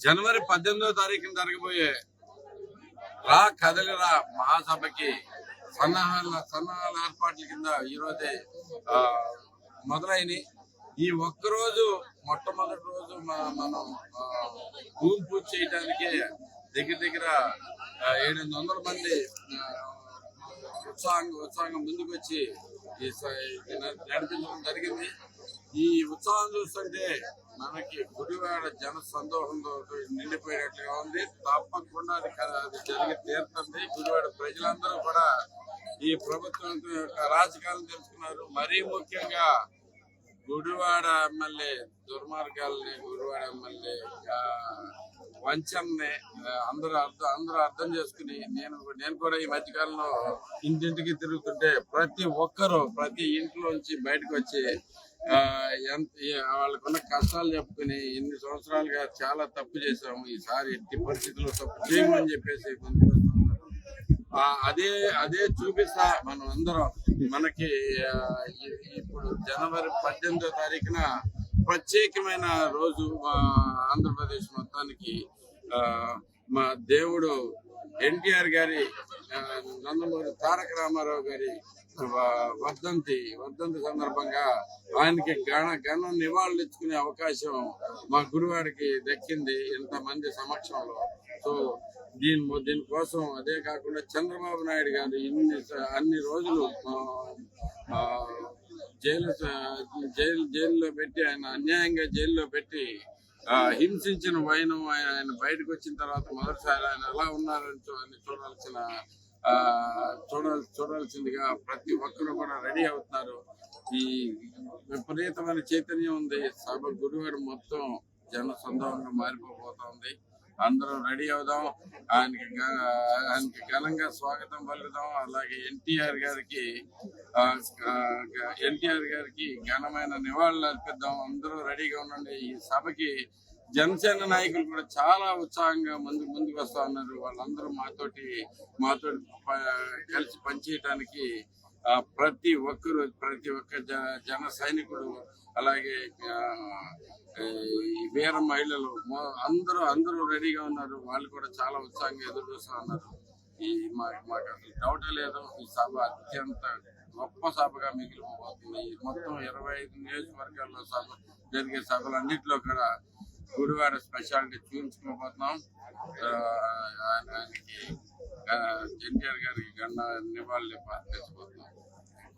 జనవరి పద్దెనిమిదో తారీఖున జరగబోయే రా కదలిరా మహాసభకి సన్నాహాల సన్నాహాల ఏర్పాట్ల కింద ఈరోజే మొదలైనవి. ఈ ఒక్కరోజు మొట్టమొదటి రోజు మనం భూమి పూజ చేయడానికి దగ్గర దగ్గర ఆ, వందల మంది ఉత్సాహంగా ఉత్సాహంగా ముందుకు వచ్చి నడిపించడం జరిగింది. ఈ ఉత్సాహం చూస్తుంటే మనకి గుడివాడ జన సందోహంతో నిండిపోయినట్లుగా ఉంది. తప్పకుండా అది అది జరిగి తీరుతుంది. గుడివాడ ప్రజలందరూ కూడా ఈ ప్రభుత్వం యొక్క రాజకీయాలను తెలుసుకున్నారు. మరీ ముఖ్యంగా గుడివాడ ఎమ్మెల్యే దుర్మార్గాల్ని గుడివాడ ఎమ్మెల్యే వంచనని అందరూ అర్థం అందరూ అర్థం చేసుకుని నేను నేను కూడా ఈ మధ్యకాలంలో ఇంటింటికి తిరుగుతుంటే ప్రతి ఒక్కరూ ప్రతి ఇంట్లోంచి బయటకు వచ్చి ఆ, ఎంత వాళ్ళకున్న కష్టాలు చెప్పుకుని ఇన్ని సంవత్సరాలుగా చాలా తప్పు చేశాము. ఈసారి ఎట్టి పరిస్థితుల్లో తప్పు చేయమని చెప్పేసి ముందుకు వస్తున్నారు అదే అదే చూపిస్తా మనం అందరం. మనకి ఇప్పుడు జనవరి పద్దెనిమిదో తారీఖున ప్రత్యేకమైన రోజు మా ఆంధ్రప్రదేశ్ మొత్తానికి ఆ, మా దేవుడు ఎన్టీఆర్ గారి నందమూరి తారక రామారావు గారి వర్ధంతి వర్ధంతి సందర్భంగా ఆయనకి గణ ఘన నివాళులు ఇచ్చుకునే అవకాశం మా గురువారికి దక్కింది ఇంతమంది సమక్షంలో. సో దీని దీనికోసం అదే కాకుండా చంద్రబాబు నాయుడు గారు ఇన్ని అన్ని రోజులు ఆ, జైలు జైలు జైల్లో పెట్టి ఆయన అన్యాయంగా జైల్లో పెట్టి హింసించిన వైనం ఆయన ఆయన బయటకు వచ్చిన తర్వాత మొదటిసారి ఆయన ఎలా ఉన్నారని చూడాల్సిన ఆ, చూడాల్ చూడాల్సిందిగా ప్రతి ఒక్కరు కూడా రెడీ అవుతున్నారు. ఈ విపరీతమైన చైతన్యం ఉంది. సభ గురువారు మొత్తం జన సందోహంగా మారిపోబోతోంది. అందరూ రెడీ అవుదాం. ఆయనకి ఆయనకి ఘనంగా స్వాగతం పలుకుదాం. అలాగే ఎన్టీఆర్ గారికి ఎన్టీఆర్ గారికి ఘనమైన నివాళులు అర్పిద్దాం. అందరూ రెడీగా ఉండండి. ఈ సభకి జనసేన నాయకులు కూడా చాలా ఉత్సాహంగా ముందు ముందుకు వస్తా ఉన్నారు. వాళ్ళందరూ మాతోటి మాతోటి కలిసి పనిచేయటానికి ప్రతి ఒక్కరు ప్రతి ఒక్క జన సైనికుడు అలాగే వీర మహిళలు అందరూ అందరూ రెడీగా ఉన్నారు. వాళ్ళు కూడా చాలా ఉత్సాహంగా ఎదురు చూస్తూ ఉన్నారు. ఈ మా- మాకు అసలు లేదు. ఈ సభ అత్యంత గొప్ప సభగా మిగిలిపోతుంది. మొత్తం ఇరవై ఐదు నియోజకవర్గాల్లో సభ జరిగే సభలన్నింటిలో కూడా గుడివాడ స్పెషాలిటీ చూపించుకోబోతున్నాం. ఆయన- ఆయనకి ఎన్టీఆర్ గారికి గన్న నివాళులు అర్పించబోతున్నాం